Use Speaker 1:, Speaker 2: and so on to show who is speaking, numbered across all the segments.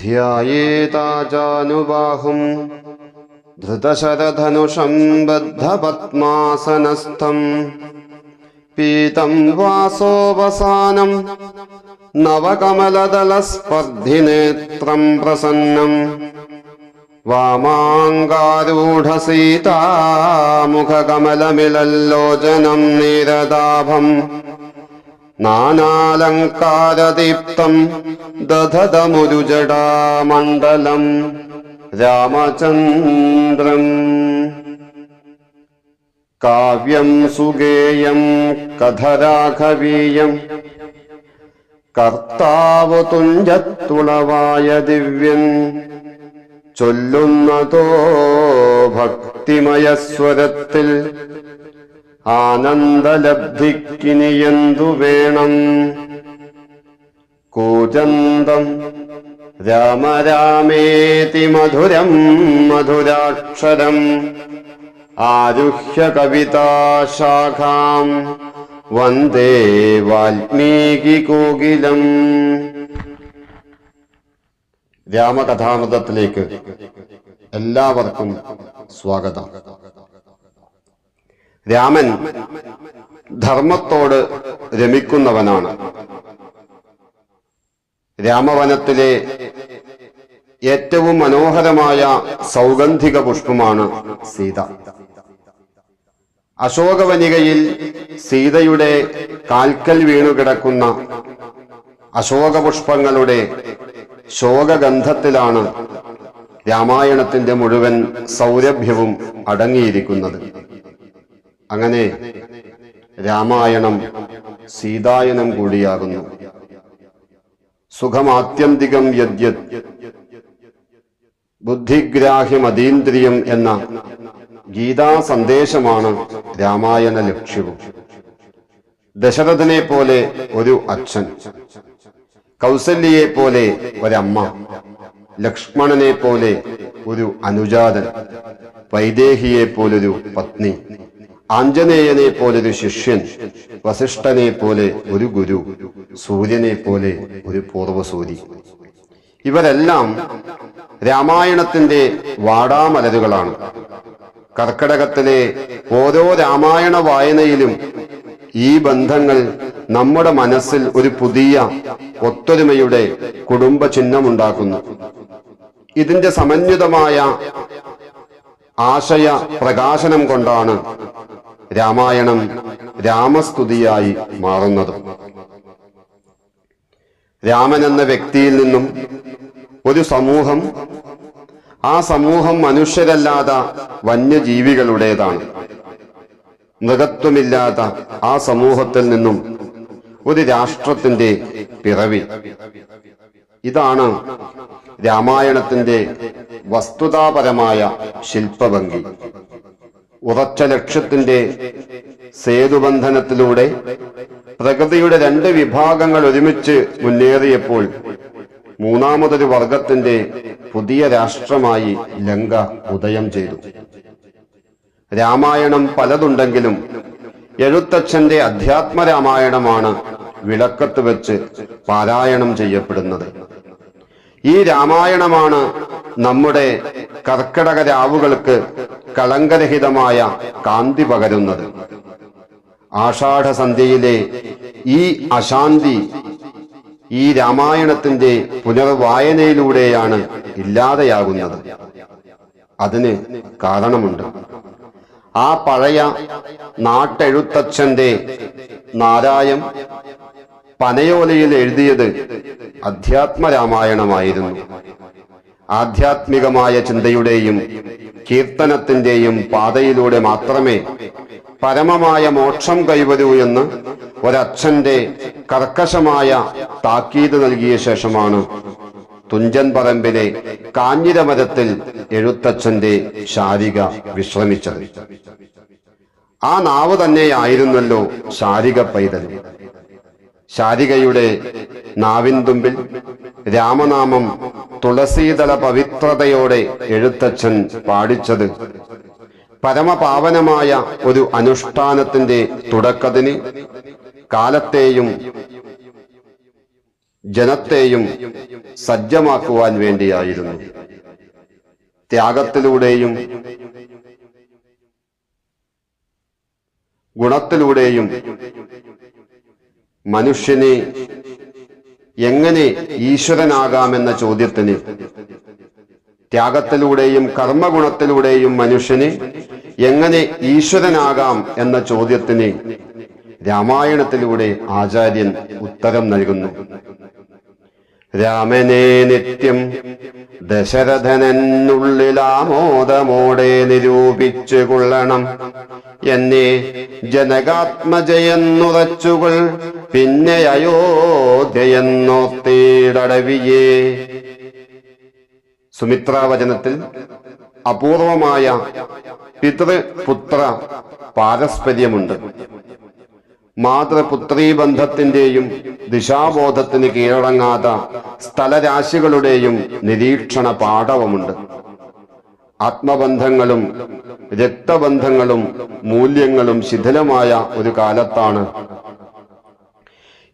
Speaker 1: ध्यायेताजानुबाहुम् धृतशरधनुषं बद्धपद्मासनस्थम् पीतं वासोपसानं नवकमलदलस्पर्धिनेत्रं प्रसन्नम् वामाङ्गारूढसीतामुखकमलमिलल्लोचनं नीरदाभम् നാനാലങ്കാരദീപ്തം ദധതമുരുജടാമണ്ഡലം രാമചന്ദ്രം. കാവ്യം സുഗേയം കഥരാഘവീയം കർത്താവ് തുഞ്ചത്തുളവായ ദിവ്യൻ ചൊല്ലുന്നതോ ഭക്തിമയസ്വരത്തിൽ ആനന്ദലബ്ധിക്കിനിയെന്തു വേണം? കൂജന്തം രാമരാമേതി മധുരം മധുരാക്ഷരം ആരുഹ്യ കവിതാശാഖാം വന്ദേ വാൽമീകി കോകിലം. രാമകഥാമൃതത്തിലേക്ക് എല്ലാവർക്കും സ്വാഗതം. രാമൻ ധർമ്മത്തോട് രമിക്കുന്നവനാണ്. രാമവനത്തിലെ ഏറ്റവും മനോഹരമായ സൗഗന്ധിക പുഷ്പമാണ് സീത. അശോകവനികയിൽ സീതയുടെ കാൽക്കൽ വീണുകിടക്കുന്ന അശോകപുഷ്പങ്ങളുടെ ശോകഗന്ധത്തിലാണ് രാമായണത്തിന്റെ മുഴുവൻ സൗരഭ്യവും അടങ്ങിയിരിക്കുന്നത്. അങ്ങനെ രാമായണം സീതായനം കൂടിയാകുന്നു. സുഖമാത്യന്തികം യദ്യത് ബുദ്ധിഗ്രാഹ്യമതീന്ദ്രിയം എന്ന ഗീതാ സന്ദേശമാണ് രാമായണ ലക്ഷ്യവും. ദശരഥനെ പോലെ ഒരു അച്ഛൻ കൗസല്യയെ പോലെ ഒരമ്മ ലക്ഷ്മണനെ പോലെ ഒരു അനുജാതൻ വൈദേഹിയെ പോലൊരു പത്നി. ആഞ്ജനേയനെ പോലെ ഒരു ശിഷ്യൻ വസിഷ്ഠനെ പോലെ ഒരു ഗുരു സൂര്യനെ പോലെ ഒരു പൂർവസൂരി. ഇവരെല്ലാം രാമായണത്തിന്റെ വാടാമലരുകളാണ്. കർക്കടകത്തിലെ ഓരോ രാമായണ വായനയിലും ഈ ബന്ധങ്ങൾ നമ്മുടെ മനസ്സിൽ ഒരു പുതിയ ഒത്തൊരുമയുടെ കുടുംബ ചിഹ്നമുണ്ടാക്കുന്നു ഇതിന്റെ സമന്വിതമായ ആശയ പ്രകാശനം കൊണ്ടാണ് രാമായണം രാമസ്തുതിയായി മാറുന്നത്. രാമൻ എന്ന വ്യക്തിയിൽ നിന്നും ഒരു സമൂഹം ആ സമൂഹം മനുഷ്യരല്ലാത്ത വന്യജീവികളുടേതാണ്. മൃഗത്വമില്ലാത്ത ആ സമൂഹത്തിൽ നിന്നും ഒരു രാഷ്ട്രത്തിന്റെ പിറവി. ഇതാണ് രാമായണത്തിന്റെ വസ്തുതാപരമായ ശില്പഭംഗി. ഉറച്ച ലക്ഷ്യത്തിന്റെ സേതുബന്ധനത്തിലൂടെ പ്രകൃതിയുടെ രണ്ട് വിഭാഗങ്ങൾ ഒരുമിച്ച് മുന്നേറിയപ്പോൾ മൂന്നാമതൊരു വർഗത്തിന്റെ പുതിയ രാഷ്ട്രമായി ലങ്ക ഉദയം ചെയ്തു. രാമായണം പലതുണ്ടെങ്കിലും എഴുത്തച്ഛന്റെ അധ്യാത്മ രാമായണമാണ് വിളക്കത്ത് വെച്ച് പാരായണം ചെയ്യപ്പെടുന്നത്. ഈ രാമായണമാണ് നമ്മുടെ കർക്കിടക രാവുകൾക്ക് കളങ്കരഹിതമായ കാന്തി പകരുന്നത്. ആഷാഢസന്ധ്യയിലെ ഈ അശാന്തി ഈ രാമായണത്തിന്റെ പുനർവായനയിലൂടെയാണ് ഇല്ലാതെയാകുന്നത്. അതിന് കാരണമുണ്ട്. ആ പഴയ നാട്ടെഴുത്തച്ഛന്റെ നാരായം പനയോലയിൽ എഴുതിയത് അധ്യാത്മ രാമായണമായിരുന്നു ആധ്യാത്മികമായ ചിന്തയുടെയും കീർത്തനത്തിന്റെയും പാതയിലൂടെ മാത്രമേ പരമമായ മോക്ഷം കൈവരൂ എന്ന് ഒരച്ഛന്റെ കർക്കശമായ താക്കീത് നൽകിയ ശേഷമാണ് തുഞ്ചൻ പറമ്പിലെ കാഞ്ഞിരമരത്തിൽ എഴുത്തച്ഛന്റെ ശാരിക വിശ്രമിച്ചത്. ആ നാവ് തന്നെയായിരുന്നല്ലോ ശാരിക പൈതൽ. ശാരികയുടെ നാവിൻതുമ്പിൽ രാമനാമം തുളസീതല പവിത്രതയോടെ എഴുത്തച്ഛൻ പാടിച്ചത്. പരമപാവനമായ ഒരു അനുഷ്ഠാനത്തിന്റെ തുടക്കത്തിന് കാലത്തെയും ജനത്തെയും സജ്ജമാക്കുവാൻ വേണ്ടിയായിരുന്നു. ത്യാഗത്തിലൂടെയും ഗുണത്തിലൂടെയും മനുഷ്യനെ എങ്ങനെ ഈശ്വരനാകാമെന്ന ചോദ്യത്തിന് ത്യാഗത്തിലൂടെയും കർമ്മഗുണത്തിലൂടെയും മനുഷ്യന് എങ്ങനെ ഈശ്വരനാകാം എന്ന ചോദ്യത്തിന് രാമായണത്തിലൂടെ ആചാര്യൻ ഉത്തരം നൽകുന്നു. രാമനെ നിത്യം ദശരഥനെന്നുള്ളിലാമോദമോടെ നിരൂപിച്ചു കൊള്ളണം എന്നെ ജനകാത്മജയെന്നുറച്ചുകൾ പിന്നെ അയോധ്യയെന്നോത്തേടവിയേ സുമിത്രാവചനത്തിൽ അപൂർവമായ പിതൃപുത്ര പാരസ്പര്യമുണ്ട്. മാതൃപുത്രീ ബന്ധത്തിന്റെയും ദിശാബോധത്തിന് കീഴടങ്ങാത്ത സ്ഥലരാശികളുടെയും നിരീക്ഷണ പാഠവുമുണ്ട്. ആത്മബന്ധങ്ങളും രക്തബന്ധങ്ങളും മൂല്യങ്ങളും ശിഥിലമായ ഒരു കാലത്താണ്.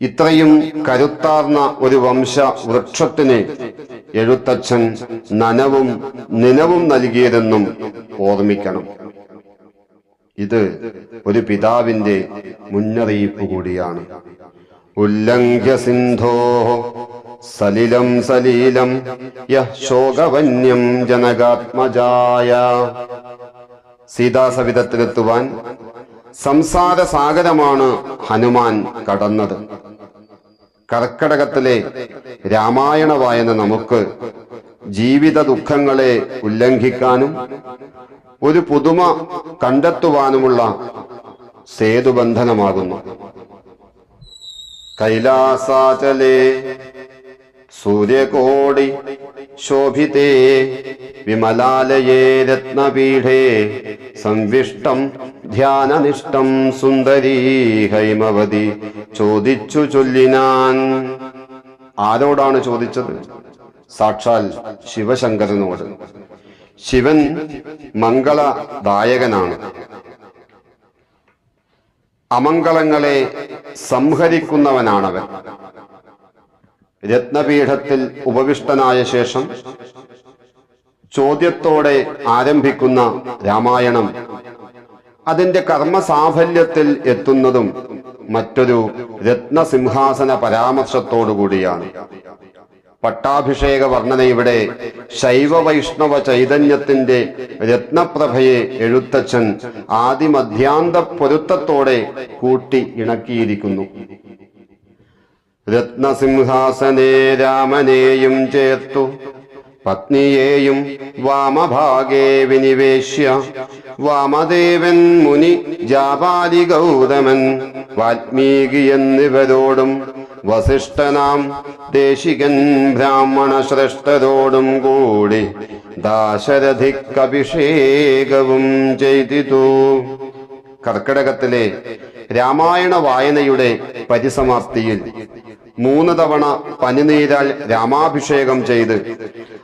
Speaker 1: ഇത്രയും കരുത്താർന്ന ഒരു വംശ വൃക്ഷത്തിന് എഴുത്തച്ഛൻ നനവും നിനവും നൽകിയതെന്നും ഓർമ്മിക്കണം. ഇത് ഒരു പിതാവിന്റെ മുന്നറിയിപ്പ് കൂടിയാണ്. ഉല്ലംഘ്യ സിന്ധോ സലിലം സലീലം യോകവന്യം ജനകാത്മജായ. സീതാസവിധത്തിലെത്തുവാൻ സംസാര സാഗരമാണ് ഹനുമാൻ കടന്നത്. കർക്കടകത്തിലെ രാമായണ വായന നമുക്ക് ജീവിത ദുഃഖങ്ങളെ ഉല്ലംഘിക്കാനും ഒരു പുതുമ കണ്ടെത്തുവാനുമുള്ള സേതുബന്ധനമാകുന്നു. കൈലാസാചലേ സൂര്യകോടി ശോഭിതേ വിമലാലയേ രത്നപീഠേ സംവിഷ്ടം ധ്യാനനിഷ്ടം സുന്ദരീ ഹൈമവതി ചോദിച്ചു ചൊല്ലിനാൻ. ആരോടാണ് ചോദിച്ചത്? സാക്ഷാൽ ശിവശങ്കരനോട്. ശിവൻ മംഗളദായകനാണ്. അമംഗളങ്ങളെ സംഹരിക്കുന്നവനാണവൻ. രത്നപീഠത്തിൽ ഉപവിഷ്ടനായ ശേഷം ചോദ്യത്തോടെ ആരംഭിക്കുന്ന രാമായണം അതിന്റെ കർമ്മസാഫല്യത്തിൽ എത്തുന്നതും മറ്റൊരു രത്നസിംഹാസന പരാമർശത്തോടുകൂടിയാണ്. പട്ടാഭിഷേക വർണന ഇവിടെ ശൈവ വൈഷ്ണവ ചൈതന്യത്തിന്റെ രത്നപ്രഭയെ എഴുത്തച്ഛൻ ആദിമധ്യാന്ത പൊരുത്തത്തോടെ കൂട്ടി ഇണക്കിയിരിക്കുന്നു. രത്നസിംഹാസനേ രാമനെയും ചേർത്തു. പത്നിയെയും വാമഭാഗേ വിനിവേശ്യ. വാമദേവൻ മുനി ജാപാലി ഗൗതമൻ വാൽമീകി എന്നിവരോടും വസിഷ്ഠനാം ദേശികൻ ബ്രാഹ്മണ ശ്രേഷ്ഠരോടും കൂടി ദാശരഥിക്കഭിഷേകവും ചെയ്തിതു. കർക്കിടകത്തിലെ രാമായണ വായനയുടെ പരിസമാപ്തിയിൽ മൂന്ന് തവണ പനിനീരാൽ രാമാഭിഷേകം ചെയ്ത്.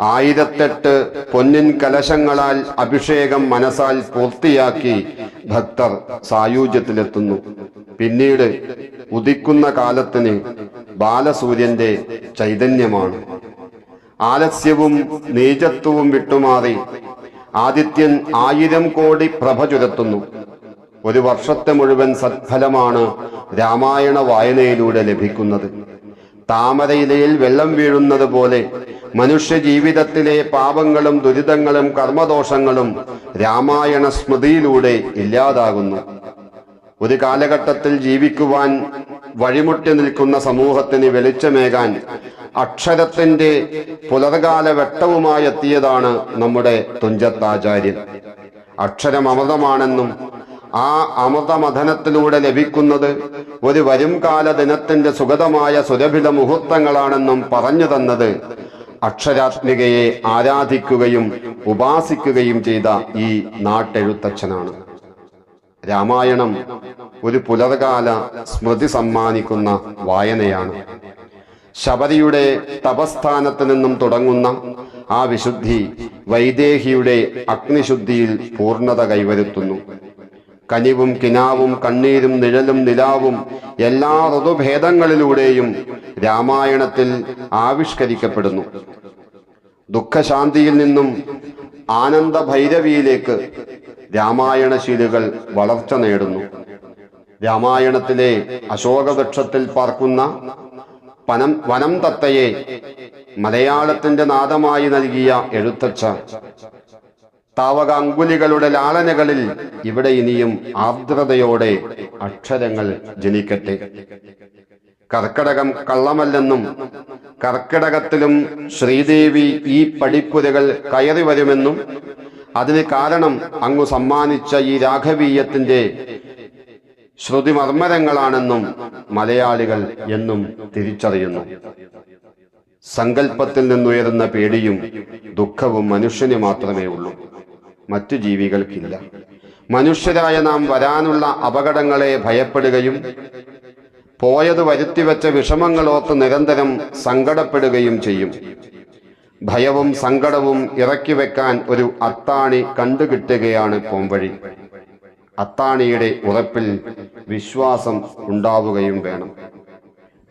Speaker 1: ആയിരത്തെട്ട് പൊന്നിൻ കലശങ്ങളാൽ അഭിഷേകം മനസ്സാൽ പൂർത്തിയാക്കി ഭക്തർ സായുജ്യത്തിലെത്തുന്നു. പിന്നീട് ഉദിക്കുന്ന കാലത്തിന് ബാലസൂര്യന്റെ ചൈതന്യമാണ്. ആലസ്യവും നീചത്വവും വിട്ടുമാറി ആദിത്യൻ ആയിരം കോടി പ്രഭ ചുരത്തുന്നു. ഒരു വർഷത്തെ മുഴുവൻ സത്ഫലമാണ് രാമായണ വായനയിലൂടെ ലഭിക്കുന്നത്. താമരയിലയിൽ വെള്ളം വീഴുന്നത് പോലെ മനുഷ്യ ജീവിതത്തിലെ പാപങ്ങളും ദുരിതങ്ങളും കർമ്മദോഷങ്ങളും രാമായണ സ്മൃതിയിലൂടെ ഇല്ലാതാകുന്നു. ഒരു കാലഘട്ടത്തിൽ ജീവിക്കുവാൻ വഴിമുട്ടി നിൽക്കുന്ന സമൂഹത്തിന് വെളിച്ചമേകാൻ അക്ഷരത്തിന്റെ പുലർകാല വെട്ടവുമായി എത്തിയതാണ് നമ്മുടെ തുഞ്ചത്താചാര്യൻ. അക്ഷരം അമൃതമാണെന്നും ആ അമൃതമഥനത്തിലൂടെ ലഭിക്കുന്നത് ഒരു വരും കാല ദിനത്തിന്റെ സുഗതമായ സുരഭിത മുഹൂർത്തങ്ങളാണെന്നും പറഞ്ഞു തന്നത് അക്ഷരാത്മികയെ ആരാധിക്കുകയും ഉപാസിക്കുകയും ചെയ്ത ഈ നാട്ടെഴുത്തച്ഛനാണ്. രാമായണം ഒരു പുലർകാല സ്മൃതി സമ്മാനിക്കുന്ന വായനയാണ്. ശബരിയുടെ തപസ്ഥാനത്ത് നിന്നും തുടങ്ങുന്ന ആ വിശുദ്ധി വൈദേഹിയുടെ അഗ്നിശുദ്ധിയിൽ പൂർണത കൈവരുത്തുന്നു. കനിവും കിനാവും കണ്ണീരും നിഴലും നിലാവും എല്ലാ ഋതുഭേദങ്ങളിലൂടെയും രാമായണത്തിൽ ആവിഷ്കരിക്കപ്പെടുന്നു. ദുഃഖശാന്തിയിൽ നിന്നും ആനന്ദ ഭൈരവിയിലേക്ക് രാമായണശീലുകൾ വളർച്ച നേടുന്നു. രാമായണത്തിലെ അശോകവൃക്ഷത്തിൽ പാർക്കുന്ന പനം വനം തത്തയെ മലയാളത്തിന്റെ നാദമായി നൽകിയ എഴുത്തച്ഛ താവക അങ്കുലികളുടെ ലാളനകളിൽ ഇവിടെ ഇനിയും ആർദ്രതയോടെ അക്ഷരങ്ങൾ ജനിക്കട്ടെ. കർക്കടകം കള്ളമല്ലെന്നും കർക്കിടകത്തിലും ശ്രീദേവി ഈ പടിപ്പുരകൾ കയറി വരുമെന്നും അതിന് കാരണം അങ്ങു സമ്മാനിച്ച ഈ രാഘവീയത്തിന്റെ ശ്രുതിമർമ്മരങ്ങളാണെന്നും മലയാളികൾ എന്നും തിരിച്ചറിയുന്നു. സങ്കല്പത്തിൽ നിന്നുയരുന്ന പേടിയും ദുഃഖവും മനുഷ്യന് മാത്രമേ ഉള്ളൂ. മറ്റു ജീവികൾക്കില്ല. മനുഷ്യരായ നാം വരാനുള്ള അപകടങ്ങളെ ഭയപ്പെടുകയും പോയത് വരുത്തിവെച്ച വിഷമങ്ങളോത്ത് നിരന്തരം സങ്കടപ്പെടുകയും ചെയ്യും. ഭയവും സങ്കടവും ഇറക്കി വെക്കാൻ ഒരു അത്താണി കണ്ടുകിട്ടുകയാണ് പോംവഴി. അത്താണിയുടെ ഉറപ്പിൽ വിശ്വാസം ഉണ്ടാവുകയും വേണം.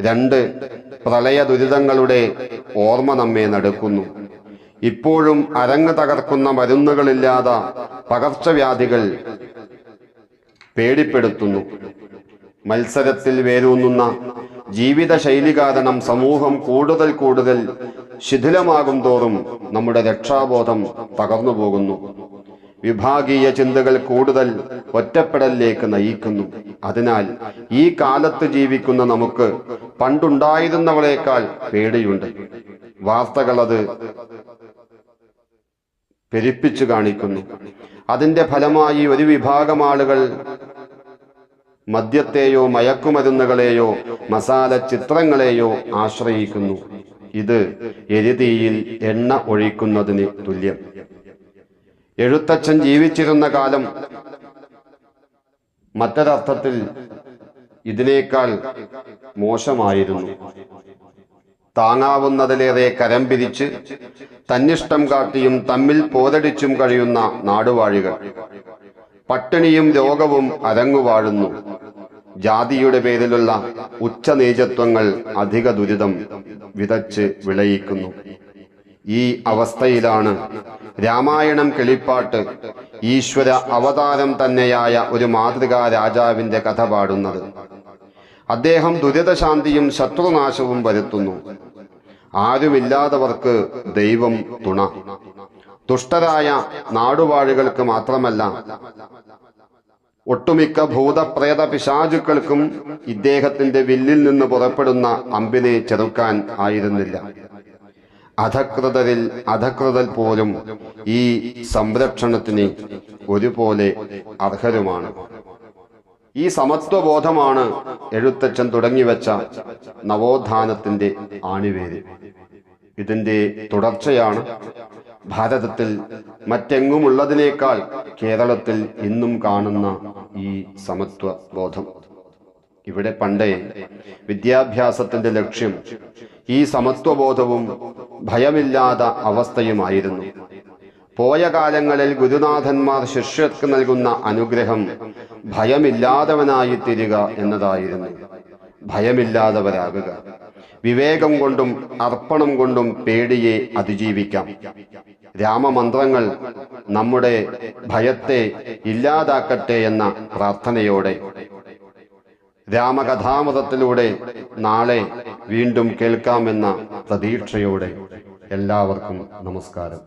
Speaker 1: രണ്ട് പ്രളയ ദുരിതങ്ങളുടെ ഓർമ്മ നമ്മെ നടുക്കുന്നു. ഇപ്പോഴും അരങ്ങ് തകർക്കുന്ന മരുന്നുകളില്ലാതെ പകർച്ചവ്യാധികൾ പേടിപ്പെടുത്തുന്നു. മത്സരത്തിൽ വേരൂന്നുന്ന ജീവിതശൈലി കാരണം സമൂഹം കൂടുതൽ കൂടുതൽ ശിഥിലമാകും തോറും നമ്മുടെ രക്ഷാബോധം തകർന്നു പോകുന്നു. വിഭാഗീയ ചിന്തകൾ കൂടുതൽ ഒറ്റപ്പെടലിലേക്ക് നയിക്കുന്നു. അതിനാൽ ഈ കാലത്ത് ജീവിക്കുന്ന നമുക്ക് പണ്ടുണ്ടായിരുന്നവളേക്കാൾ പേടിയുണ്ട്. വാർത്തകൾ അത് പെരുപ്പിച്ചു കാണിക്കുന്നു. അതിന്റെ ഫലമായി ഒരു വിഭാഗം ആളുകൾ മദ്യത്തെയോ മയക്കുമരുന്നുകളെയോ മസാല ചിത്രങ്ങളെയോ ആശ്രയിക്കുന്നു. ഇത് എരുതിയിൽ എണ്ണ ഒഴിക്കുന്നതിന് തുല്യം. എഴുത്തച്ഛൻ ജീവിച്ചിരുന്ന കാലം മറ്റൊരർത്ഥത്തിൽ ഇതിനേക്കാൾ മോശമായിരുന്നു. താങ്ങാവുന്നതിലേറെ കരം പിരിച്ച് തന്നിഷ്ടം കാട്ടിയും തമ്മിൽ പോതടിച്ചും കഴിയുന്ന നാടുവാഴികൾ. പട്ടിണിയും രോഗവും അരങ്ങുവാഴുന്നു. ജാതിയുടെ പേരിലുള്ള ഉച്ചനീചത്വങ്ങൾ അധിക ദുരിതം വിതച്ച് വിളയിക്കുന്നു. ഈ അവസ്ഥയിലാണ് രാമായണം കിളിപ്പാട്ട് ഈശ്വര അവതാരം തന്നെയായ ഒരു മാതൃകാ രാജാവിന്റെ കഥ പാടുന്നത്. അദ്ദേഹം ദുരിതശാന്തിയും ശത്രുനാശവും വരുത്തുന്നു. ആരുമില്ലാത്തവർക്ക് ദൈവം തുണ. ദുഷ്ടരായ നാടുവാഴികൾക്ക് മാത്രമല്ല ഒട്ടുമിക്ക ഭൂതപ്രേത പിശാചുക്കൾക്കും ഇദ്ദേഹത്തിന്റെ വില്ലിൽ നിന്ന് പുറപ്പെടുന്ന അമ്പിനെ ചെറുക്കാൻ ആയിരുന്നില്ല. അധകൃതരിൽ അധകൃതൽ പോലും ഈ സംരക്ഷണത്തിന് ഒരുപോലെ അർഹരുമാണ്. ഈ സമത്വബോധമാണ് എഴുത്തച്ഛൻ തുടങ്ങിവെച്ച നവോത്ഥാനത്തിന്റെ ആണിവേര്. ഇതിന്റെ തുടർച്ചയാണ് ഭാരതത്തിൽ മറ്റെങ്ങുമുള്ളതിനേക്കാൾ കേരളത്തിൽ ഇന്നും കാണുന്ന ഈ സമത്വ ബോധം ഇവിടെ പണ്ടേ വിദ്യാഭ്യാസത്തിന്റെ ലക്ഷ്യം ഈ സമത്വബോധവും ഭയമില്ലാത്ത അവസ്ഥയുമായിരുന്നു. പോയ കാലങ്ങളിൽ ഗുരുനാഥന്മാർ ശിഷ്യർക്ക് നൽകുന്ന അനുഗ്രഹം ഭയമില്ലാത്തവനായി തീരുക എന്നതായിരുന്നു. ഭയമില്ലാത്തവരാകുക. വിവേകം കൊണ്ടും അർപ്പണം കൊണ്ടും പേടിയെ അതിജീവിക്കാം. രാമമന്ത്രങ്ങൾ നമ്മുടെ ഭയത്തെ ഇല്ലാതാക്കട്ടെ എന്ന പ്രാർത്ഥനയോടെ രാമകഥാമൃതത്തിലൂടെ നാളെ വീണ്ടും കേൾക്കാമെന്ന പ്രതീക്ഷയോടെ എല്ലാവർക്കും നമസ്കാരം.